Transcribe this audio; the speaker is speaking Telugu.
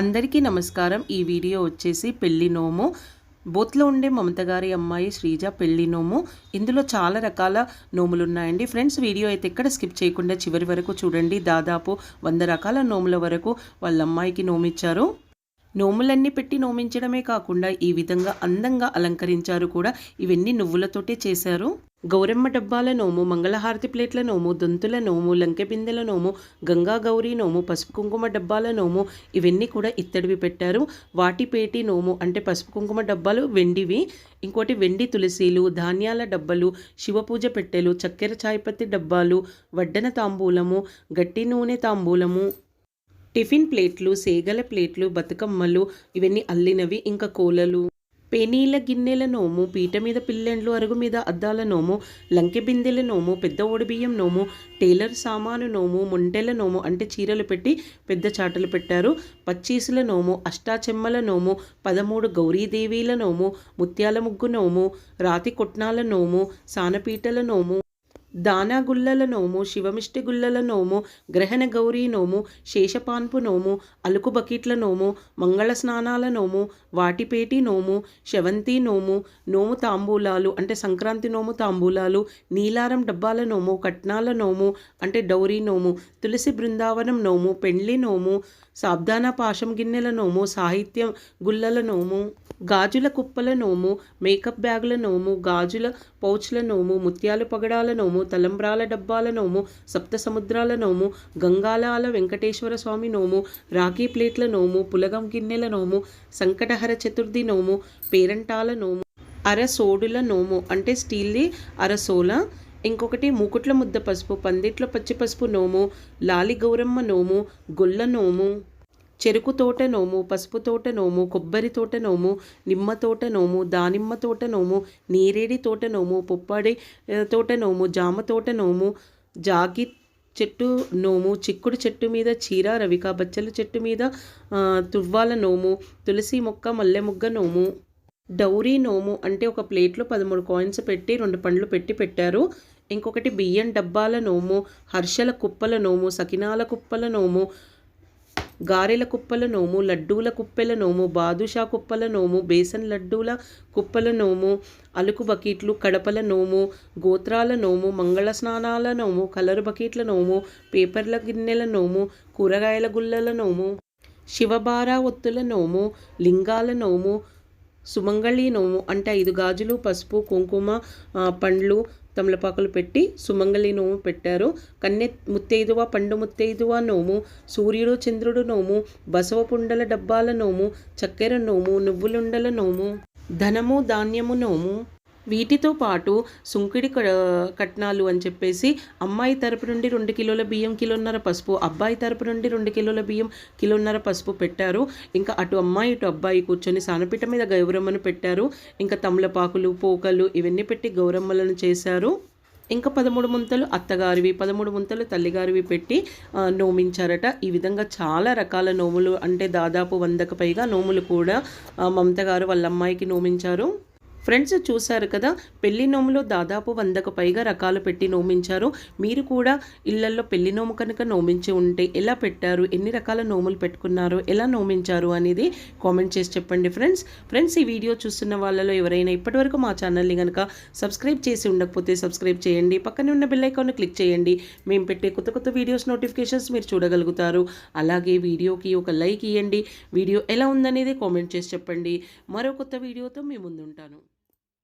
అందరికీ నమస్కారం. ఈ వీడియో వచ్చేసి పెళ్ళి నోము. బోత్లో ఉండే మమత గారి అమ్మాయి శ్రీజ పెళ్ళి నోము. ఇందులో చాలా రకాల నోములు ఉన్నాయండి ఫ్రెండ్స్ వీడియో అయితే ఎక్కడ స్కిప్ చేయకుండా చివరి వరకు చూడండి. దాదాపు వంద రకాల నోముల వరకు వాళ్ళ అమ్మాయికి నోమిచ్చారు. నోములన్నీ పెట్టి నోమించడమే కాకుండా ఈ విధంగా అందంగా అలంకరించారు కూడా. ఇవన్నీ నువ్వులతోటే చేశారు. గౌరమ్మ డబ్బాల నోము మంగళహారతి ప్లేట్ల నోము దొంతుల నోము లంకె బిందెల నోము గంగా గౌరీ నోము పసుపు కుంకుమ డబ్బాల నోము ఇవన్నీ కూడా ఇత్తడివి పెట్టారు. వాటి పేటి నోము అంటే పసుపు కుంకుమ డబ్బాలు వెండివి. ఇంకోటి వెండి తులసీలు ధాన్యాల డబ్బలు శివపూజ పెట్టెలు చక్కెర చాయపత్తి డబ్బాలు వడ్డన తాంబూలము గట్టి నూనె తాంబూలము టిఫిన్ ప్లేట్లు సేగల ప్లేట్లు బతుకమ్మలు ఇవన్నీ అల్లినవి ఇంకా కోలలు. పేనీల గిన్నెల నోము పీట మీద పిల్లెండ్లు అరుగు మీద అద్దాల నోము లంకె బిందెల నోము పెద్ద ఓడిబియ్యం నోము టైలర్ సామాను నోము ముంటెల నోము అంటే చీరలు పెట్టి పెద్ద చాటలు పెట్టారు. పచ్చీసుల నోము అష్టాచెమ్మల నోము పదమూడు గౌరీదేవీల నోము ముత్యాల ముగ్గు నోము రాతి కొట్నాల నోము సానపీటల నోము. దానాగుల్లల నోము శివమిష్టి గుల్లల నోము గ్రహణ గౌరీ నోము శేషపాన్పు నోము అలుకు బకెట్ల నోము మంగళ స్నానాల నోము వాటిపేటి నోము శవంతి నోము నోము తాంబూలాలు అంటే సంక్రాంతి నోము తాంబూలాలు నీలారం డబ్బాల నోము కట్నాల నోము అంటే డౌరీ నోము తులసి బృందావనం నోము పెండ్లి నోము సాబ్దానా పాశం గిన్నెల నోము సాహిత్యం గుల్లల నోము గాజుల కుప్పల నోము మేకప్ బ్యాగుల నోము గాజుల పౌచ్ల నోము ముత్యాల పగడాల నోము తలంబ్రాల డబ్బాల నోము సప్త సముద్రాల నోము గంగాలాల వెంకటేశ్వర స్వామి నోము రాఖీ ప్లేట్ల నోము పులగం గిన్నెల నోము సంకటహర చతుర్థి నోము పేరంటాల నోము అరసోడుల నోము అంటే స్టీల్ది అరసోల ఇంకొకటి మూకుట్ల ముద్ద పసుపు పందిట్ల పచ్చి పసుపు నోము లాలి గౌరమ్మ నోము గొల్ల నోము చెరుకు తోట నోము పసుపు తోట నోము కొబ్బరి తోట నోము నిమ్మ తోట నోము దానిమ్మ తోట నోము నీరేడి తోట నోము పుప్పడి తోట నోము జామ తోట నోము జాగి చెట్టు నోము చిక్కుడు చెట్టు మీద చీర రవిక బచ్చల చెట్టు మీద తువ్వాల నోము తులసి మొక్క మల్లె మొగ్గ నోము డౌరీ నోము అంటే ఒక ప్లేట్లో పదమూడు కాయిన్స్ పెట్టి రెండు పండ్లు పెట్టి పెట్టారు. ఇంకొకటి బియ్యం డబ్బాల నోము హర్షల కుప్పల నోము సకినాల కుప్పల నోము గారెల కుప్పల నోము లడ్డూల కుప్పెల నోము బాదుషా కుప్పల నోము బేసన్ లడ్డూల కుప్పల నోము అలుకు బకెట్లు కడపల నోము గోత్రాల నోము మంగళ స్నానాల నోము కలరు బకెట్ల నోము పేపర్ల గిన్నెల నోము కూరగాయల గుల్లల నోము శివబారా ఒత్తుల నోము లింగాల నోము సుమంగళి నోము అంటే ఐదు గాజులు పసుపు కుంకుమ పండ్లు తమలపాకులు పెట్టి సుమంగళి నోము పెట్టారు. కన్నె ముత్తైదువ పండు ముత్తైదువ నోము సూర్యుడు చంద్రుడు నోము బసవ పుండల డబ్బాల నోము చక్కెర నోము నువ్వులుండల నోము ధనము ధాన్యము నోము. వీటితో పాటు సుంకిడి కట్నాలు అని చెప్పేసి అమ్మాయి తరపు నుండి రెండు కిలోల బియ్యం కిలోన్నర పసుపు అబ్బాయి తరపు నుండి రెండు కిలోల బియ్యం కిలోన్నర పసుపు పెట్టారు. ఇంకా అటు అమ్మాయి ఇటు అబ్బాయి కూర్చొని సానపీట మీద గౌరమ్మను పెట్టారు. ఇంకా తమలపాకులు పోకలు ఇవన్నీ పెట్టి గౌరమ్మలను చేశారు. ఇంకా పదమూడు ముంతలు అత్తగారివి పదమూడు ముంతలు తల్లిగారివి పెట్టి నోమించారట. ఈ విధంగా చాలా రకాల నోములు అంటే దాదాపు వందకు పైగా నోములు కూడా మమత గారు వాళ్ళ అమ్మాయికి నోమించారు. ఫ్రెండ్స్ చూశారు కదా పెళ్ళి నోములో దాదాపు వందకు పైగా రకాలు పెట్టి నోమించారు. మీరు కూడా ఇళ్ళల్లో పెళ్ళి నోము కనుక నోమించి ఉంటే ఎలా పెట్టారు? ఎన్ని రకాల నోములు పెట్టుకున్నారు? ఎలా నోమించారు అనేది కామెంట్ చేసి చెప్పండి ఫ్రెండ్స్. ఫ్రెండ్స్ ఈ వీడియో చూస్తున్న వాళ్ళలో ఎవరైనా ఇప్పటివరకు మా ఛానల్ని కనుక సబ్స్క్రైబ్ చేసి ఉండకపోతే సబ్స్క్రైబ్ చేయండి. పక్కనే ఉన్న బెల్ ఐకాన్ క్లిక్ చేయండి. మేము పెట్టే కొత్త కొత్త వీడియోస్ నోటిఫికేషన్స్ మీరు చూడగలుగుతారు. అలాగే వీడియోకి ఒక లైక్ ఇవ్వండి వీడియో ఎలా ఉందనేది కామెంట్ చేసి చెప్పండి. మరో కొత్త వీడియోతో మీ ముందుంటాను.